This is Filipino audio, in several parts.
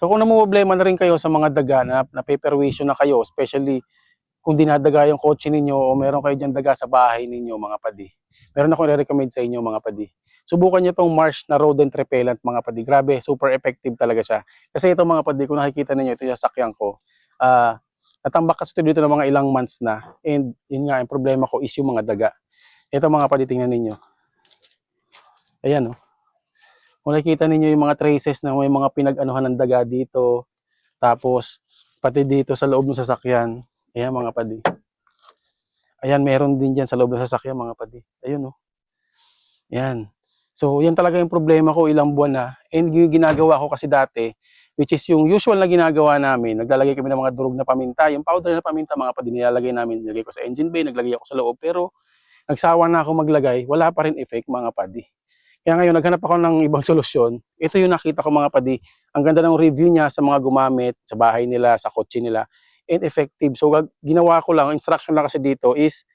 So kung namumblema na rin kayo sa mga daga na napeperwisyo na kayo, especially kung dinadaga yung kotse ninyo o meron kayo dyan daga sa bahay ninyo mga padi. Meron akong re-recommend sa inyo mga padi. Subukan nyo tong Marsh na rodent repellent mga padi. Grabe, super effective talaga siya. Kasi ito mga padi, kung nakikita ninyo, ito yung sasakyan ko. Ah, natambak kasi ito dito ng mga ilang months na. And yun nga, yung problema ko is yung mga daga. Ito mga padi, tingnan ninyo. Ayan oh. Kung nakikita ninyo yung mga traces na may mga pinag-anuhan ng daga dito. Tapos, pati dito sa loob ng sasakyan. Ayan mga padi. Ayan, meron din dyan sa loob ng sasakyan mga padi. Ayun oh. Yan. So, yan talaga yung problema ko ilang buwan na. And yung ginagawa ko kasi dati, which is yung usual na ginagawa namin, naglalagay kami ng mga durog na paminta. Yung powder na paminta, mga padi, nilalagay namin, nilagay ko sa engine bay, naglagay ako sa loob. Pero, nagsawa na ako maglagay, wala pa rin effect mga padi. Kaya ngayon, naghanap ako ng ibang solusyon. Ito yung nakita ko mga padi. Ang ganda ng review niya sa mga gumamit, sa bahay nila, sa kotse nila. And effective. So, ginawa ko lang, ang instruction lang kasi dito is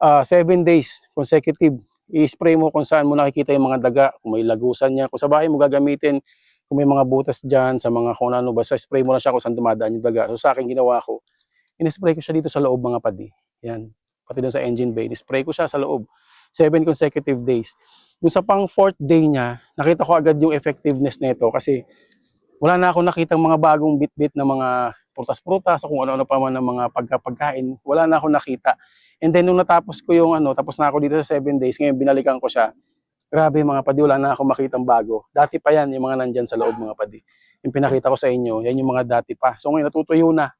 7 days consecutive. I-spray mo kung saan mo nakikita yung mga daga, kung may lagusan niya, kung sa bahay mo gagamitin, kung may mga butas dyan, sa mga kung ano, basta spray mo lang siya kung saan dumadaan yung daga. So sa akin ginawa ko, in-spray ko siya dito sa loob mga padi. Yan. Pati doon sa engine bay, in-spray ko siya sa loob. 7 consecutive days. Doon sa pang fourth day niya, nakita ko agad yung effectiveness nito kasi wala na ako nakitang mga bagong bit-bit na mga prutas-prutas, kung ano-ano pa man ng mga pagka-pagkain, wala na ako nakita. And then nung natapos ko yung ano, tapos na ako dito sa 7 days, ngayon binalikan ko siya. Grabe mga padi, wala na ako makitang bago. Dati pa yan, yung mga nandyan sa loob mga padi. Yung pinakita ko sa inyo, yan yung mga dati pa. So ngayon natutuyo na.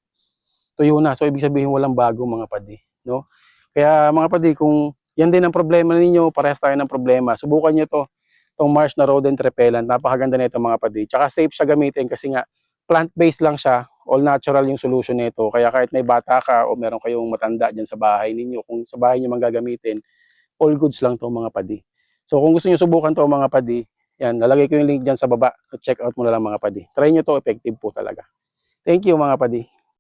Tuyo na. So ibig sabihin walang bago mga padi. No? Kaya mga padi, kung yan din ang problema ninyo, parehas tayo ng problema. Subukan nyo to, tong Marsh na rodent repellent. Napakaganda nito mga padi. Tsaka safe siya gamitin kasi nga plant-based lang siya. All natural yung solution nito. Kaya kahit may bata ka o meron kayong matanda dyan sa bahay ninyo, kung sa bahay nyo man gagamitin, all goods lang to mga padi. So kung gusto nyo subukan to mga padi, yan, lalagay ko yung link dyan sa baba. Check out mo na lang mga padi. Try nyo to, effective po talaga. Thank you mga padi.